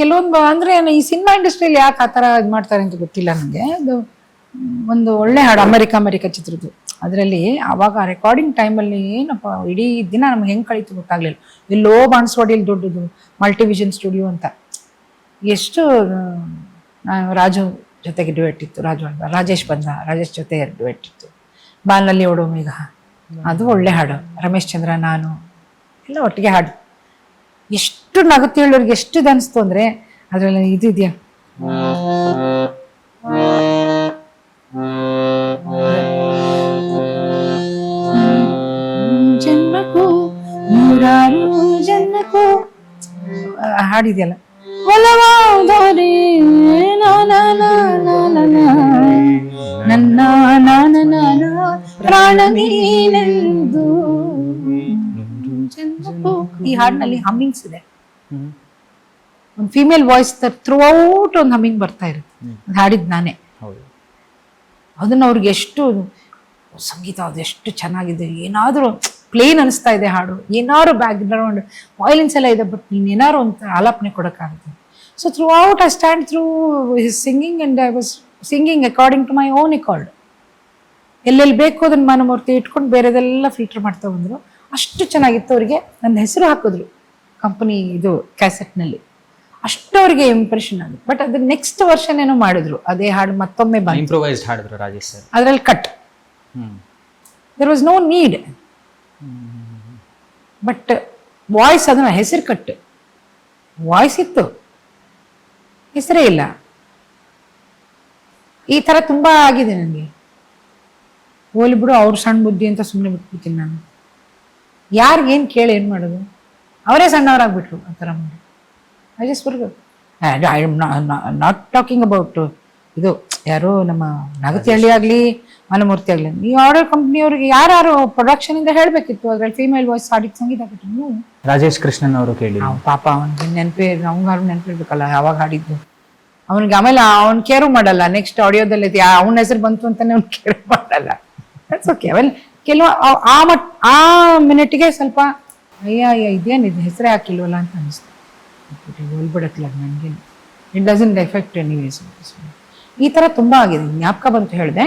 ಕೆಲವೊಂದು ಅಂದ್ರೆ ಈ ಸಿನಿಮಾ ಇಂಡಸ್ಟ್ರಿಯಲ್ಲಿ ಯಾಕೆ ಆ ಥರ ಇದು ಮಾಡ್ತಾರೆ ಅಂತ ಗೊತ್ತಿಲ್ಲ ನನಗೆ. ಅದು ಒಂದು ಒಳ್ಳೆ ಹಾಡು, ಅಮೆರಿಕ ಅಮೆರಿಕ ಚಿತ್ರದ್ದು. ಅದರಲ್ಲಿ ಆವಾಗ ರೆಕಾರ್ಡಿಂಗ್ ಟೈಮಲ್ಲಿ ಏನಪ್ಪ, ಇಡೀ ದಿನ ನಮ್ಗೆ ಹೆಂಗೆ ಕಳೀತು ಗೊತ್ತಾಗ್ಲಿಲ್ಲ. ಎಲ್ಲೋ ಬಾಣಸ್ವಾಡಿಯಲ್ಲಿ ದೊಡ್ಡದು ಮಲ್ಟಿವಿಷನ್ ಸ್ಟುಡಿಯೋ ಅಂತ. ಎಷ್ಟು ರಾಜು ಜೊತೆಗೆ ಡುವೆಟ್ ಇತ್ತು. ರಾಜು ರಾಜೇಶ್ ಬಂದ, ರಾಜೇಶ್ ಜೊತೆ ಡುವೆಟ್ ಇತ್ತು. ಬಾಲ್ನಲ್ಲಿ ಓಡೋ ಮೇಘ. ಅದು ಒಳ್ಳೆ ಹಾಡು. ರಮೇಶ್ ಚಂದ್ರ, ನಾನು. ಎಲ್ಲ ಒಟ್ಟಿಗೆ ಹಾಡು. ಎಷ್ಟು ನಗುತ್ತೆ ಹೇಳೋರಿಗೆ ಎಷ್ಟು ಅನಿಸ್ತು ಅಂದ್ರೆ ಅದರಲ್ಲಿ ಇದು ಇದೆಯಾ? ಜನ್ಮಕ್ಕೂ ನೂರಾರು ಜನ್ಮಕ್ಕೂ ಹಾಡಿದೆಯಲ್ಲ? ಒಲವಾದರೆ ನನ್ನ ನಾನ ನಾನ ಪ್ರಾಣ ನೀನೆಂದು. ಈ ಹಾಡಿನಲ್ಲಿ ಹಮ್ಮಿಂಗ್ಸ್ ಇದೆ. ಒಂದು ಫೀಮೇಲ್ ವಾಯ್ಸ್ ಥ್ರೂ ಔಟ್ ಒಂದು ಹಮ್ಮಿಂಗ್ ಬರ್ತಾ ಇರುತ್ತೆ. ಅದು ಹಾಡಿದ್ ನಾನೇ. ಅದನ್ನು ಅವ್ರಿಗೆ ಎಷ್ಟು ಸಂಗೀತ ಅದು ಎಷ್ಟು ಚೆನ್ನಾಗಿದೆ ಏನಾದರೂ ಪ್ಲೇನ್ ಅನಿಸ್ತಾ ಇದೆ ಹಾಡು ಏನಾದ್ರು ಬ್ಯಾಕ್ ಗ್ರೌಂಡ್ ವಾಯ್ಲೆನ್ಸ್ ಎಲ್ಲ ಇದೆ ಬಟ್ ನೀನು ಏನಾದ್ರು ಒಂದು ಆಲಾಪನೆ ಕೊಡೋಕ್ಕಾಗುತ್ತೆ. So throughout I stand through his singing and I was singing according to my own accord ಎಲ್ಲೆಲ್ಲಿ ಬೇಕು ಅದನ್ನ ಮನಮೂರ್ತಿ ಇಟ್ಕೊಂಡು ಬೇರೆದೆಲ್ಲ ಫಿಲ್ಟರ್ ಮಾಡ್ತಾ ಬಂದರು. ಅಷ್ಟು ಚೆನ್ನಾಗಿತ್ತು ಅವರಿಗೆ. ನನ್ನ ಹೆಸರು ಹಾಕಿದ್ರು. ಕಂಪನಿ ಇದು ಕ್ಯಾಸೆಟ್ನಲ್ಲಿ ಅಷ್ಟು ಅವರಿಗೆ ಇಂಪ್ರೆಷನ್ ಆಗುತ್ತೆ ಬಟ್ ಅದು ನೆಕ್ಸ್ಟ್ ವರ್ಷನ್ ಏನೋ ಮಾಡಿದ್ರು. ಅದೇ ಹಾಡು ಮತ್ತೊಮ್ಮೆ ಬಂತು. ಇಂಪ್ರೂವೈಸ್ಡ್ ಹಾಡಿದ್ರು ರಾಜೇಶ್ ಸರ್. ಅದರಲ್ಲಿ cut there was no need but voice ಅದನ್ನ ಹೆಸರು ಕಟ್ ವಾಯ್ಸ್ ಇತ್ತು. ಹೆಸರೇ ಇಲ್ಲ. ಈ ಥರ ತುಂಬ ಆಗಿದೆ ನನಗೆ. ಹೋಲಿ ಬಿಡು ಅವ್ರ ಸಣ್ಣ ಬುದ್ಧಿ ಅಂತ ಸುಮ್ಮನೆ ಬಿಟ್ಬಿಡ್ತೀನಿ ನಾನು. ಯಾರಿಗೇನು ಕೇಳಿ ಏನು ಮಾಡೋದು? ಅವರೇ ಸಣ್ಣವರಾಗ್ಬಿಟ್ರು ಆ ಥರ ಮಾಡಿ. ಐ ಜಸ್ಟ್ ವರ್ಗ ಐ ನಾಟ್ ಟಾಕಿಂಗ್ ಅಬೌಟ್ ಇದು ಯಾರು ನಮ್ಮ ನಾಗತಿಹಳ್ಳಿ ಆಗಲಿ ಮನಮೂರ್ತಿ ಆಗಲಿ ಈ ಆರ್ಡರ್ ಕಂಪ್ನಿಯವ್ರಿಗೆ ಯಾರು ಪ್ರೊಡಕ್ಷನ್ ಇಂದ ಹೇಳಬೇಕಿತ್ತು ಅದ್ರಲ್ಲಿ ಫೀಮೇಲ್ ವಾಯ್ಸ್ ಹಾಡಿಗೆ ಸಂಗೀತ ಕೊಟ್ಟು ರಾಜೇಶ್ ಕೃಷ್ಣನ್ ಅವರು ಕೇಳಿ ಅವ್ನು ಪಾಪ ಅವ್ನಿಗೆ ನೆನಪೇ ಅವ್ನಿಗಾರು ನೆನಪಿರ್ಬೇಕಲ್ಲ ಯಾವಾಗ ಹಾಡಿದ್ದು. ಅವನಿಗೆ ಆಮೇಲೆ ಅವ್ನು ಕೇರು ಮಾಡಲ್ಲ ನೆಕ್ಸ್ಟ್ ಆಡಿಯೋದಲ್ಲಿ ಅವನ ಹೆಸರು ಬಂತು ಅಂತಾನೆ ಅವ್ನು ಕೇರ್ ಮಾಡಲ್ಲ. ದಟ್ಸ್ ಓಕೆ ಆಮೇಲೆ ಕೆಲವು ಆ- ಆ ಮಟ್ ಆ ಮಿನಿಟ್ಗೆ ಸ್ವಲ್ಪ ಅಯ್ಯ ಅಯ್ಯ ಇದೇನಿದೆ ಹೆಸರೇ ಹಾಕಿಲ್ವಲ್ಲ ಅಂತ ಅನಿಸ್ತು ಹೋಲ್ಬಿಡಕ್ಲ ನನಗೇನು ಇಟ್ ಡಸಂಟ್ ಎಫೆಕ್ಟ್ ಎನಿವೇಸ್ ಈ ಥರ ತುಂಬ ಆಗಿದೆ. ಜ್ಞಾಪಕ ಬಂತು ಹೇಳಿದೆ.